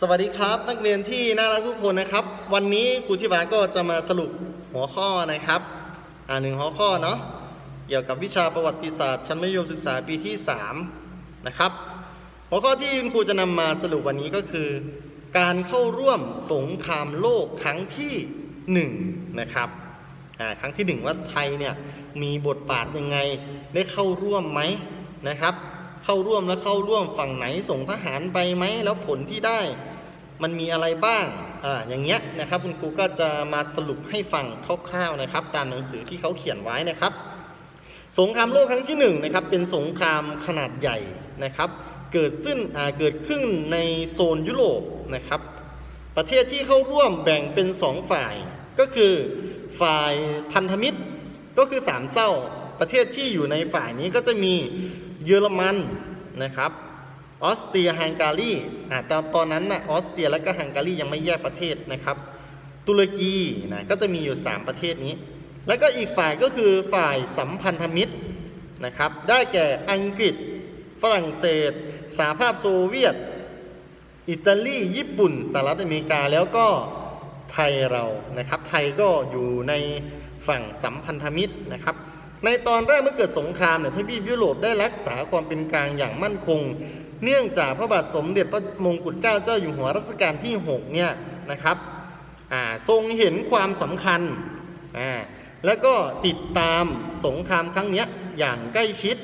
สวัสดีครับ นักเรียนที่น่ารักทุกคนนะครับ วันนี้ครูที่บาก็จะมาสรุปหัวข้อนะครับ อ่าหนึ่งหัวข้อเนาะเกี่ยวกับวิชาประวัติศาสตร์ชั้นมัธยมศึกษาปีที่ 3 นะครับ หัวข้อที่ครูจะนำมาสรุปวันนี้ก็คือ การเข้าร่วมสงครามโลกครั้งที่ 1 นะครับอ่าครั้งที่ 1 ว่าไทยเนี่ยมีบทบาทยังไงได้เข้าร่วมไหมนะครับ เข้าร่วมแล้วเข้าร่วมฝั่งไหนส่งทหารไปไหมแล้วผลที่ได้ มันมีอะไรบ้างอ่าอย่างเงี้ยนะครับคุณครูก็จะมาสรุปให้ฟังคร่าวๆนะครับ ตามหนังสือที่เขาเขียนไว้นะครับ สงครามโลกครั้งที่หนึ่งนะครับเป็นสงครามขนาดใหญ่นะครับ เกิดขึ้นอ่าเกิดขึ้นในโซนยุโรปนะครับ ประเทศที่เข้าร่วมแบ่งเป็นสองฝ่ายก็คือฝ่ายพันธมิตรก็คือสามเศร้าประเทศที่อยู่ในฝ่ายนี้ก็จะมี เยอรมันนะครับออสเตรียฮังการีอ่าตอนตอนนั้นนะออสเตรียและก็ฮังการียังไม่แยกประเทศนะครับ ตุรกีนะก็จะมีอยู่ 3 ประเทศนี้ แล้วก็อีกฝ่ายก็คือฝ่ายสัมพันธมิตรนะครับ ได้แก่อังกฤษ ฝรั่งเศสสหภาพโซเวียต อิตาลี ญี่ปุ่นสหรัฐอเมริกาแล้วก็ไทยเรานะครับ ไทยก็อยู่ในฝั่งสัมพันธมิตรนะครับ ในตอนแรกเมื่อเกิดสงครามเนี่ยทวีปยุโรปได้รักษาความเป็นกลางอย่างมั่นคง เนื่องจากพระบาทสมเด็จพระมงกุฎเกล้าเจ้าอยู่หัวรัชกาลที่6เนี่ยนะครับทรงเห็นความสำคัญ แล้วก็ติดตามสงครามครั้งนี้อย่างใกล้ชิด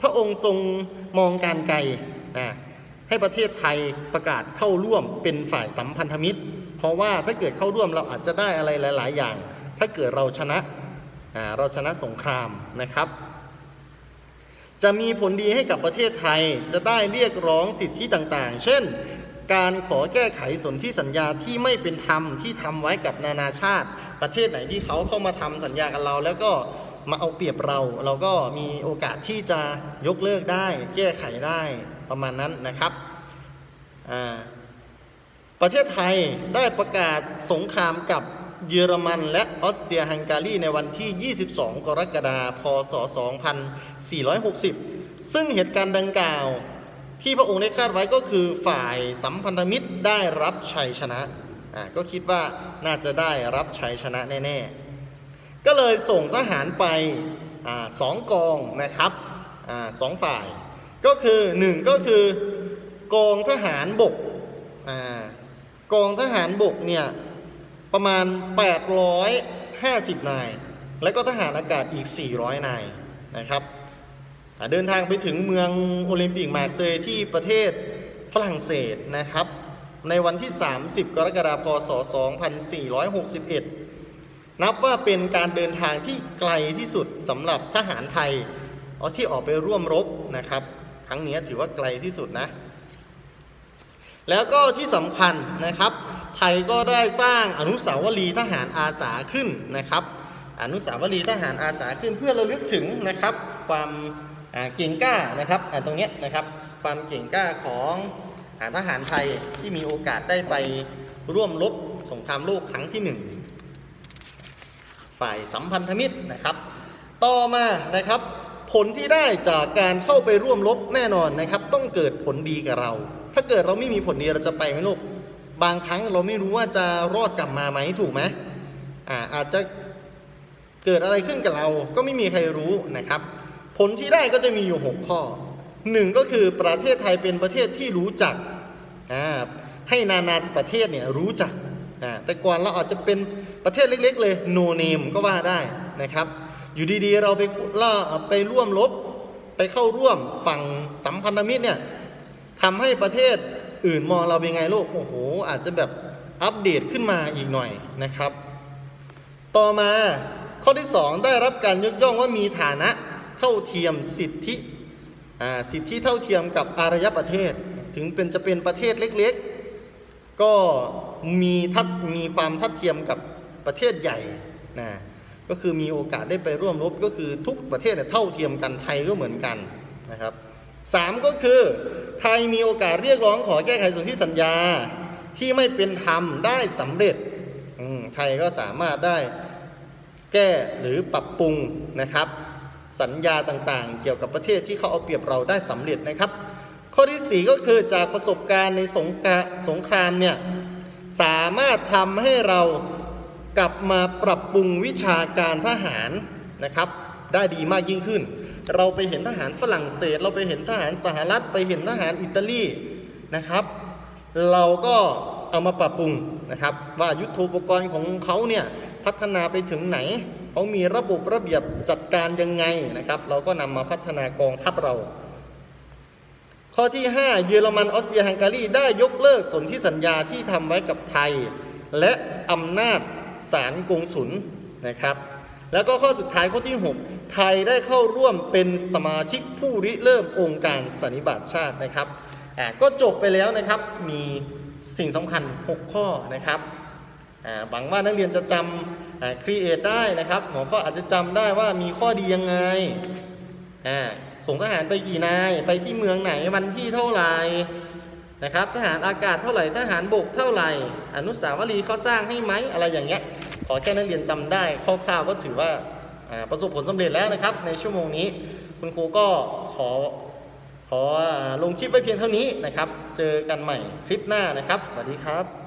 พระองค์ทรงมองการไกลให้ประเทศไทยประกาศเข้าร่วมเป็นฝ่ายสัมพันธมิตร เพราะว่าถ้าเกิดเข้าร่วมเราอาจจะได้อะไรหลาย ๆ อย่าง ถ้าเกิดเราชนะ เราชนะสงครามนะครับ จะมีผลดีให้กับประเทศไทยจะได้เรียกร้องสิทธิต่างๆ เช่น การขอแก้ไขสนธิสัญญาที่ไม่เป็นธรรมที่ทำไว้กับนานาชาติ ประเทศไหนที่เขาเข้ามาทำสัญญากับเรา แล้วก็มาเอาเปรียบเรา เราก็มีโอกาสที่จะยกเลิกได้ แก้ไขได้ประมาณนั้นนะครับประเทศไทยได้ประกาศสงครามกับ เยอรมันและออสเตรียฮังการีในวันที่ 22 กรกฎาคม พศ 2460 ซึ่งเหตุการณ์ดังกล่าว ที่พระองค์ได้คาดไว้ก็คือฝ่ายสัมพันธมิตรได้รับชัยชนะอ่าก็คิดว่าน่าจะได้รับชัยชนะแน่ ๆ ก็เลยส่งทหารไปอาสองกองนะครับอาสองฝ่าย ก็คือหนึ่งก็คือกองทหารบกอากองทหารบกเนี่ย ประมาณ 850 นาย แล้วก็ทหารอากาศอีก 400 นายนะครับเดินทางไปถึงเมืองโอลิมปิกมาเซยที่ประเทศฝรั่งเศสนะครับ ในวันที่ 30 กรกฎาคม พศ 2461 นับว่าเป็นการเดินทางที่ไกลที่สุดสำหรับทหารไทยเอาที่ออกไปร่วมรบนะครับ ครั้งนี้ถือว่าไกลที่สุดนะ แล้วก็ที่สำคัญนะครับ ไทยก็ได้สร้างอนุสาวรีย์ทหารอาสาขึ้นนะครับ อนุสาวรีย์ทหารอาสาขึ้นเพื่อระลึกถึงนะครับ ความเก่งกล้านะครับตรงนี้นะครับ ความเก่งกล้าของทหารไทยที่มีโอกาสได้ไปร่วมรบสงครามโลกครั้งที่หนึ่งฝ่ายสัมพันธมิตรนะครับ ต่อมานะครับผลที่ได้จากการเข้าไปร่วมรบแน่นอนนะครับ ต้องเกิดผลดีกับเรา ถ้าเกิดเราไม่มีผลดีเราจะไปไมลูก บางครั้งเราไม่รู้ว่าจะรอดกลับมาไหมถูกไหมอ่าอาจจะเกิดอะไรขึ้นกับเราก็ไม่มีใครรู้นะครับ ผลที่ได้ก็จะมีอยู่ 6 ข้อหนึ่งก็คือประเทศไทยเป็นประเทศที่รู้จักอ่าให้นานาประเทศเนี่ยรู้จักอ่าแต่ก่อนเราอาจจะเป็นประเทศเล็ก ๆ เลยโนเนมก็ว่าได้นะครับ อยู่ดีๆ เราไปล่าไปร่วมรบไปเข้าร่วมฝั่งสัมพันธมิตรเนี่ยทำให้ประเทศ อื่นมองเราเป็นไงโลกโอ้โห อาจจะแบบอัปเดตขึ้นมาอีกหน่อยนะครับ ต่อมาข้อที่ 2 ได้รับการยกย่องว่ามีฐานะเท่าเทียมสิทธิอ่าสิทธิเท่าเทียมกับอารยประเทศ ถึงเป็นจะเป็นประเทศเล็กๆ ก็มีทัดมีความทัดเทียมกับประเทศใหญ่นะก็คือมีโอกาสได้ไปร่วมรบก็คือทุกประเทศเนี่ยเท่าเทียมกันไทยก็เหมือนกันนะครับสามก็คือ ไทยมีโอกาสเรียกร้องขอแก้ไขสนธิสัญญาที่ไม่เป็นธรรมได้สำเร็จไทยก็สามารถได้แก้หรือปรับปรุงนะครับ สัญญาต่างๆ เกี่ยวกับประเทศที่เขาเอาเปรียบเราได้สำเร็จนะครับ ข้อที่ 4 ก็คือจากประสบการณ์ในสงาสงครามเนี่ยสามารถทำให้เรากลับมาปรับปรุงวิชาการทหารนะครับ ได้ดีมากยิ่งขึ้น เราไปเห็นทหารฝรั่งเศส เราไปเห็นทหารสหรัฐไปเห็นทหารอิตาลีนะครับ เราก็เอามาปรับปรุงนะครับ ว่ายุทโธปกรณ์ของเขาเนี่ยพัฒนาไปถึงไหนเขามีระบบระเบียบจัดการยังไงนะครับ เราก็นำมาพัฒนากองทัพเรา ข้อที่ 5 เยอรมันออสเตรียฮังการีได้ยกเลิกสนธิสัญญาที่ทำไว้กับไทย และอำนาจศาลกงสุลนะครับ แล้วก็ข้อสุดท้ายข้อที่ 6 ไทยได้เข้าร่วมเป็นสมาชิกผู้ริเริ่มองค์การสันนิบาตชาตินะครับอ่าก็จบไปแล้วนะครับมีสิ่งสำคัญ 6 ข้อนะครับอ่าหวังว่านักเรียนจะจำครีเอทได้นะครับหัวข้ออาจจะจำได้ว่ามีข้อดียังไงอ่าส่งทหารไปกี่นายไปที่เมืองไหนวันที่เท่าไหร่นะครับทหารอากาศเท่าไหร่ทหารบกเท่าไหร่ อนุสาวรีย์เขาสร้างให้ไหมอะไรอย่างเงี้ยขอแค่นักเรียนจำได้คร่าวๆก็ถือว่า ประสบผลสำเร็จแล้วนะครับ ในชั่วโมงนี้ คุณครูก็ขอขออลงคลิปไว้เพียงเท่านี้นะครับ เจอกันใหม่คลิปหน้านะครับสวัสดีครับ